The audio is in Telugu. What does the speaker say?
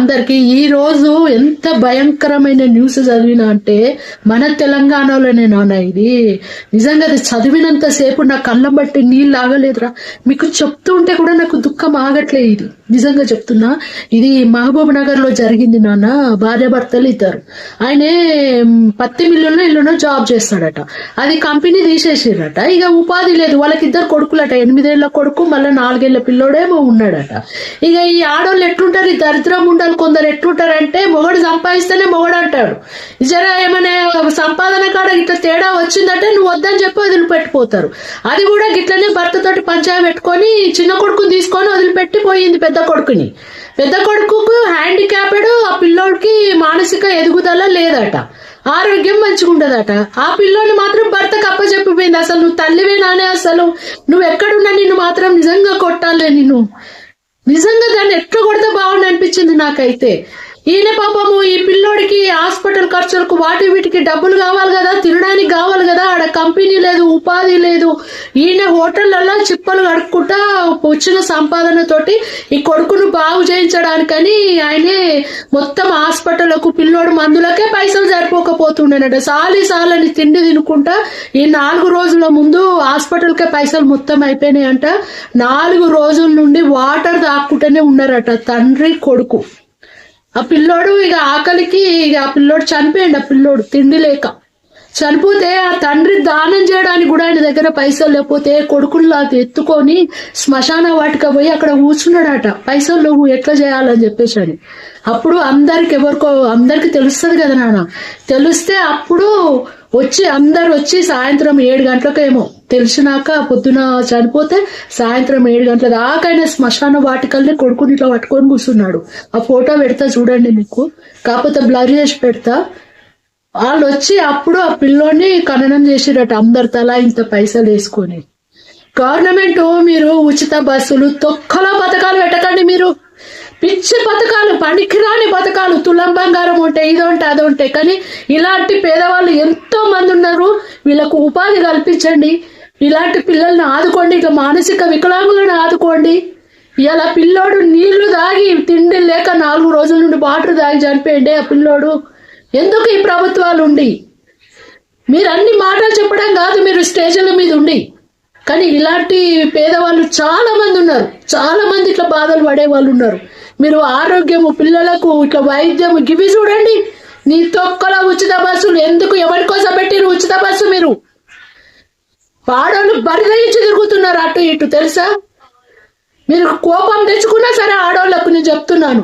అందరికి ఈ రోజు ఎంత భయంకరమైన న్యూస్ చదివినా అంటే మన తెలంగాణలోనే నాన్న ఇది. నిజంగా అది చదివినంత సేపు నా కళ్ళం బట్టి నీళ్ళు ఆగలేదురా. మీకు చెప్తూ ఉంటే కూడా నాకు దుఃఖం ఆగట్లే ఇది. నిజంగా చెప్తున్నా ఇది మహబూబ్ నగర్లో జరిగింది నాన్న. భార్య భర్తలు ఇద్దరు. ఆయనే పత్తి మిల్లులో ఇల్లునో జాబ్ చేస్తాడట. అది కంపెనీ తీసేసిరట ఇక ఉపాధి లేదు. వాళ్ళకి ఇద్దరు కొడుకులట. ఎనిమిదేళ్ళ కొడుకు మళ్ళీ నాలుగేళ్ళ పిల్లోడేమో ఉన్నాడట. ఇక ఈ ఆడోళ్ళు ఎట్లుంటారు? ఈ దరిద్రం ఉండాలి కొందరు ఎట్లుంటారు అంటే మొగడు సంపాదిస్తేనే మొగడు అంటాడు. జరా ఏమైనా సంపాదన కాడ ఇట్లా తేడా వచ్చిందంటే నువ్వు వద్దని చెప్పి వదిలిపెట్టిపోతారు. అది కూడా గిట్లనే పెట్టి పంచాయతీ పెట్టుకొని చిన్న కొడుకుని తీసుకొని వదిలిపెట్టి పోయింది పెద్ద కొడుకుని. పెద్ద కొడుకుకు హ్యాండిక్యాప్డ్ ఆ పిల్లోడికి మానసిక ఎదుగుదల లేదట. ఆరోగ్యం మంచిగా ఉండదట ఆ పిల్లోని మాత్రం భర్తకు అప్పచెప్పిపోయింది అసలు నువ్వు తల్లివే నానే అసలు. నువ్వు ఎక్కడున్నా నిన్ను మాత్రం నిజంగా కొట్టాలే నిన్ను. నిజంగా దాన్ని ఎట్లా కొడితే బాగుండి అనిపించింది నాకైతే. ఈయన పాపము ఈ పిల్ల హాస్పిటల్ ఖర్చులకు వాటి వీటికి డబ్బులు కావాలి కదా తినడానికి కావాలి కదా ఆడ కంపెనీ లేదు ఉపాధి లేదు. ఈయన హోటళ్ళలో చిప్పలు కడుక్కుంటా వచ్చిన సంపాదనతోటి ఈ కొడుకును బాగు చేయించడానికని ఆయనే మొత్తం హాస్పిటల్కు పిల్లోడు మందులకే పైసలు సరిపోకపోతుండేనట. సాలి సాలని తిండి తినుకుంటా ఈ నాలుగు రోజుల ముందు హాస్పిటల్కే పైసలు మొత్తం అయిపోయినాయంట. నాలుగు రోజుల నుండి వాటర్ తాక్కుంటూనే ఉన్నారట తండ్రి కొడుకు. ఆ పిల్లోడు ఇక ఆకలికి ఇక ఆ పిల్లోడు చనిపోయాడు ఆ పిల్లోడు తిండి లేక. చనిపోతే ఆ తండ్రి దానం చేయడానికి కూడా ఆయన దగ్గర పైసలు లేకపోతే కొడుకుల్లా అది ఎత్తుకొని శ్మశాన వాటిక పోయి అక్కడ కూర్చున్నాడట. పైసలు నువ్వు ఎట్లా చేయాలని చెప్పేసి అని అప్పుడు అందరికి ఎవరికో అందరికి తెలుస్తుంది కదా నాన్న. తెలిస్తే అప్పుడు వచ్చి అందరు వచ్చి సాయంత్రం ఏడు గంటలకేమో తెలిసినాక పొద్దున చనిపోతే సాయంత్రం ఏడు గంటల దాకైనా శ్మశాన వాటికల్ని కొడుకుని ఇట్లా పట్టుకొని కూర్చున్నాడు. ఆ ఫోటో పెడతా చూడండి మీకు. కాకపోతే బ్లర్ చేసి పెడతా. వాళ్ళు వచ్చి అప్పుడు ఆ పిల్లోని ఖననం చేసిరట అందరు తలా ఇంత పైసలు వేసుకొని. గవర్నమెంట్ మీరు ఉచిత బస్సులు తొక్కలో పథకాలు పెట్టకండి మీరు. పిచ్చి పథకాలు పనికిరాని పథకాలు తులం బంగారం ఉంటే ఇది ఉంటాయి కానీ ఇలాంటి పేదవాళ్ళు ఎంతో మంది ఉన్నారు. వీళ్ళకు ఉపాధి కల్పించండి. ఇలాంటి పిల్లల్ని ఆదుకోండి ఇట్లా మానసిక వికలాంగులను ఆదుకోండి. ఇలా పిల్లోడు నీళ్ళు తాగి తిండి లేక నాలుగు రోజుల నుండి వాటర్ తాగి చనిపోయిండే ఆ పిల్లోడు. ఎందుకు ఈ ప్రభుత్వాలు ఉండి? మీరు అన్ని మాటలు చెప్పడం కాదు మీరు స్టేజ్ల మీద ఉండి. కానీ ఇలాంటి పేదవాళ్ళు చాలా మంది ఉన్నారు. చాలా మంది ఇట్లా బాధలు పడే వాళ్ళు ఉన్నారు. మీరు ఆరోగ్యము పిల్లలకు ఇట్లా వైద్యము గివి చూడండి. నీ తొక్కల ఉచిత బస్సులు ఎందుకు ఎవరి కోసం పెట్టిరు ఉచిత బస్సు మీరు? ఆడవాళ్ళు బరిదయించి తిరుగుతున్నారు అటు ఇటు తెలుసా? మీరు కోపం తెచ్చుకున్నా సరే ఆడవాళ్ళకు నేను చెప్తున్నాను.